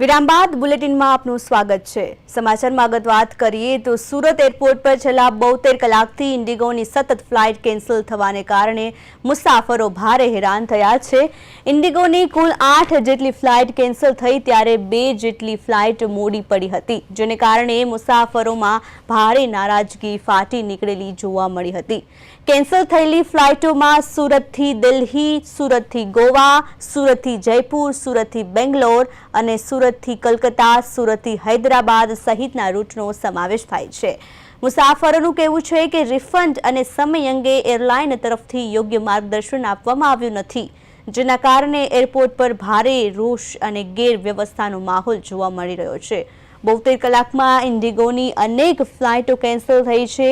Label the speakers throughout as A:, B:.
A: વિરામ બાદ બુલેટિનમાં આપનું સ્વાગત છે. સમાચારમાં આગળ વાત કરીએ તો સુરત એરપોર્ટ પર છેલ્લા બોતેર કલાકથી ઇન્ડિગોની સતત ફ્લાઇટ કેન્સલ થવાને કારણે મુસાફરો ભારે હેરાન થયા છે. ઇન્ડિગોની કુલ આઠ જેટલી ફ્લાઇટ કેન્સલ થઈ ત્યારે બે જેટલી ફ્લાઇટ મોડી પડી હતી, જેને કારણે મુસાફરોમાં ભારે નારાજગી ફાટી નીકળેલી જોવા મળી હતી. કેન્સલ થયેલી ફ્લાઇટોમાં સુરતથી દિલ્હી, સુરતથી ગોવા, સુરતથી જયપુર, સુરતથી બેંગ્લોર અને સુરતથી કલકત્તા, સુરતથી હૈદરાબાદ સહિતના રૂટનો સમાવેશ થાય છે. મુસાફરોનું કહેવું છે કે રિફંડ અને સમય અંગે એરલાઇન તરફથી યોગ્ય માર્ગદર્શન આપવામાં આવ્યું નથી, જેના કારણે એરપોર્ટ પર ભારે રોષ અને ગેરવ્યવસ્થાનો માહોલ જોવા મળી રહ્યો છે. બોતેર કલાકમાં ઇન્ડિગોની અનેક ફ્લાઇટો કેન્સલ થઈ છે.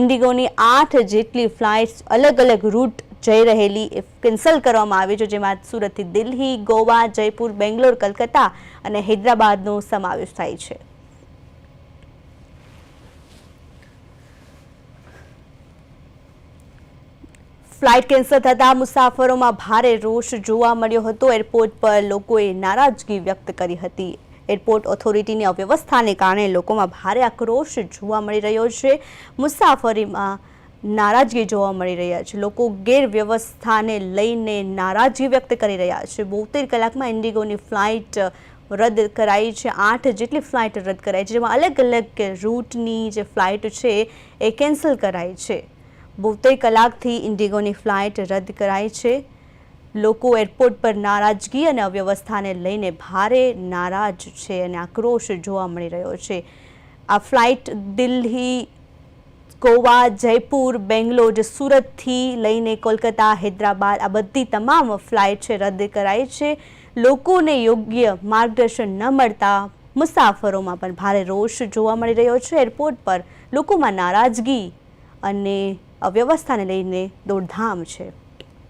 A: ઇન્ડિગોની આઠ જેટલી ફ્લાઇટ્સ અલગ અલગ રૂટ જઈ રહેલી કેન્સલ કરવામાં આવી છે, જેમાં સુરતથી દિલ્હી, ગોવા, જયપુર, બેંગ્લોર, કલકત્તા અને હૈદરાબાદનો સમાવેશ થાય છે. ફ્લાઇટ કેન્સલ થતાં મુસાફરોમાં ભારે રોષ જોવા મળ્યો હતો. એરપોર્ટ પર લોકોએ નારાજગી વ્યક્ત કરી હતી. એરપોર્ટ ઓથોરિટીની અવ્યવસ્થાને કારણે લોકોમાં ભારે આક્રોશ જોવા મળી રહ્યો છે. મુસાફરીમાં નારાજગી જોવા મળી રહ્યા છે. લોકો ગેરવ્યવસ્થાને લઈને નારાજગી વ્યક્ત કરી રહ્યા છે. બોતેર કલાકમાં ઇન્ડિગોની ફ્લાઇટ રદ કરાઈ છે. આઠ જેટલી ફ્લાઇટ રદ કરાઈ છે. જેમાં અલગ અલગ રૂટની જે ફ્લાઇટ છે એ કેન્સલ કરાઈ છે. બોતેર કલાકથી ઇન્ડિગોની ફ્લાઇટ રદ કરાઈ છે. લોકો એરપોર્ટ પર નારાજગી અને અવ્યવસ્થાને લઈને ભારે નારાજ છે અને આક્રોશ જોવા મળી રહ્યો છે. આ ફ્લાઇટ દિલ્હી ગોવા, જયપુર, બેંગ્લોર, સુરતથી લઈને કોલકાતા, હૈદરાબાદ, આ બધી તમામ ફ્લાઇટ છે રદ કરાઈ છે. લોકોને યોગ્ય માર્ગદર્શન ન મળતા મુસાફરોમાં પણ ભારે રોષ જોવા મળી રહ્યો છે. એરપોર્ટ પર લોકોમાં નારાજગી અને અવ્યવસ્થાને લઈને દોડધામ છે.